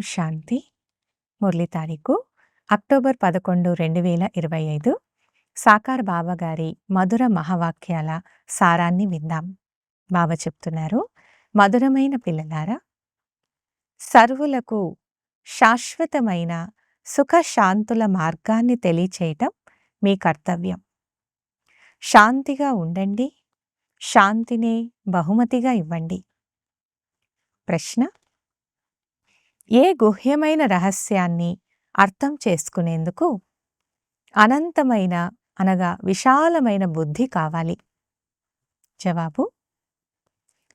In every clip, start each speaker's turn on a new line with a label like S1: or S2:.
S1: శాంతి. మురళి తారీఖు అక్టోబర్ పదకొండు రెండు వేల ఇరవై ఐదు. సాకార్ బాబా గారి మధుర మహావాక్యాల సారాన్ని విందాం. బాబా చెప్తున్నారు మధురమైన పిల్లలారా సర్వులకు శాశ్వతమైన సుఖశాంతుల మార్గాన్ని తెలియచేయటం మీ కర్తవ్యం. శాంతిగా ఉండండి శాంతినే బహుమతిగా ఇవ్వండి. ప్రశ్న ఏ గుహ్యమైన రహస్యాన్ని అర్థం చేసుకునేందుకు అనంతమైన అనగా విశాలమైన బుద్ధి కావాలి. జవాబు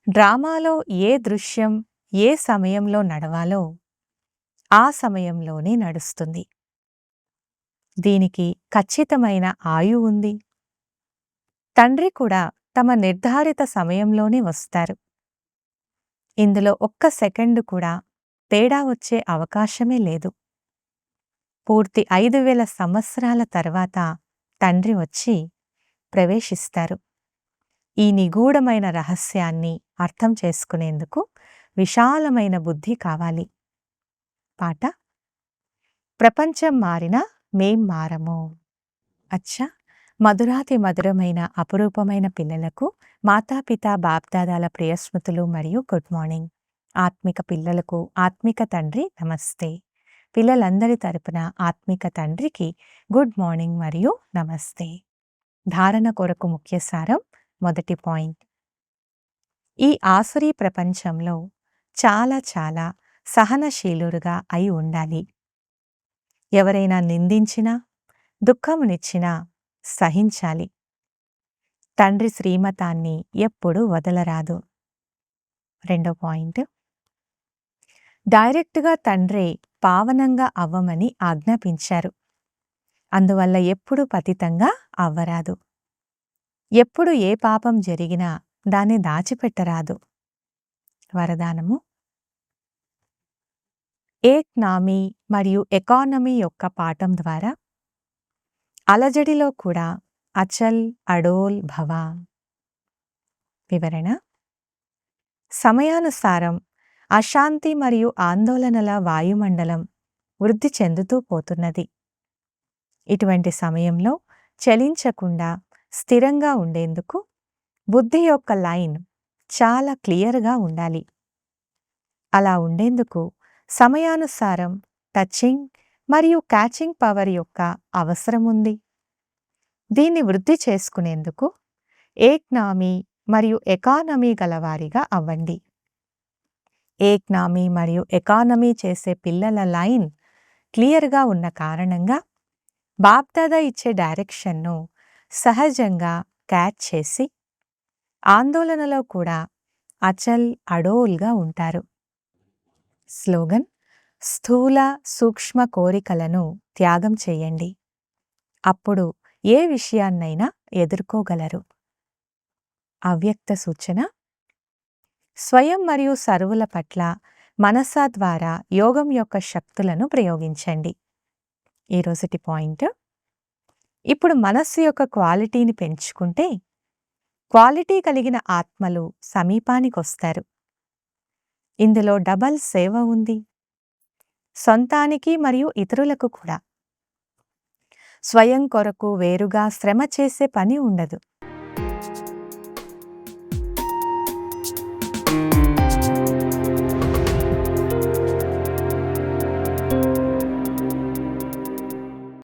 S1: డ్రామాలో ఏ దృశ్యం ఏ సమయంలో నడవాలో ఆ సమయంలోనే నడుస్తుంది. దీనికి ఖచ్చితమైన ఆయు ఉంది. తండ్రి కూడా తమ నిర్ధారిత సమయంలోనే వస్తారు. ఇందులో ఒక్క సెకండు కూడా తేడా వచ్చే అవకాశమే లేదు. పూర్తి ఐదు వేల సంవత్సరాల తర్వాత తండ్రి వచ్చి ప్రవేశిస్తారు. ఈ నిగూఢమైన రహస్యాన్ని అర్థం చేసుకునేందుకు విశాలమైన బుద్ధి కావాలి. పాట ప్రపంచం మారినా మేం మారము అచ్చా మధురాతి మధురమైన అపురూపమైన పిల్లలకు మాతాపిత బాప్దాదాల ప్రియస్మృతులు మరియు గుడ్ మార్నింగ్. ఆత్మిక పిల్లలకు ఆత్మిక తండ్రి నమస్తే. పిల్లలందరి తరపున ఆత్మిక తండ్రికి గుడ్ మార్నింగ్ మరియు నమస్తే. ధారణ కొరకు ముఖ్య సారం మొదటి పాయింట్. ఈ ఆసురీ ప్రపంచంలో చాలా చాలా సహనశీలురుగా అయి ఉండాలి. ఎవరైనా నిందించినా దుఃఖమునిచ్చినా సహించాలి. తండ్రి శ్రీమతాన్ని ఎప్పుడూ వదలరాదు. రెండో పాయింట్. డైరెక్ట్గా తండ్రే పావనంగా అవ్వమని ఆజ్ఞాపించారు. అందువల్ల ఎప్పుడు పతితంగా అవ్వరాదు. ఎప్పుడు ఏ పాపం జరిగినా దాన్ని దాచిపెట్టరాదు. వరదానము? ఏక్నామీ మరియు ఎకానమీ యొక్క పాఠం ద్వారా అలజడిలో కూడా అచల్ అడోల్ భవ. వివరణ? సమయానుసారం అశాంతి మరియు ఆందోళనల వాయుమండలం వృద్ధి చెందుతూ పోతున్నది. ఇటువంటి సమయంలో చలించకుండా స్థిరంగా ఉండేందుకు బుద్ధి యొక్క లైన్ చాలా క్లియర్గా ఉండాలి. అలా ఉండేందుకు సమయానుసారం టచింగ్ మరియు క్యాచింగ్ పవర్ యొక్క అవసరం ఉంది. దీన్ని వృద్ధి చేసుకునేందుకు ఏక్నామీ మరియు ఎకానమీ గలవారిగా అవ్వండి. ఏక్నామీ మరియు ఎకానమీ చేసే పిల్లల లైన్ క్లియర్గా ఉన్న కారణంగా బాప్దాదా ఇచ్చే డైరెక్షన్ను సహజంగా క్యాచ్ చేసి ఆందోళనలో కూడా అచల్ అడోల్గా ఉంటారు. స్లోగన్ స్థూల సూక్ష్మ కోరికలను త్యాగం చేయండి. అప్పుడు ఏ విషయాన్నైనా ఎదుర్కోగలరు. అవ్యక్త సూచన స్వయం మరియు సరువుల పట్ల మనసా ద్వారా యోగం యొక్క శక్తులను ప్రయోగించండి. ఈరోజుటి పాయింట్. ఇప్పుడు మనస్సు యొక్క క్వాలిటీని పెంచుకుంటే క్వాలిటీ కలిగిన ఆత్మలు సమీపానికొస్తారు ఇందులో డబల్ సేవ ఉంది. సొంతానికి మరియు ఇతరులకు కూడా. స్వయం కొరకు వేరుగా శ్రమ చేసే పని ఉండదు.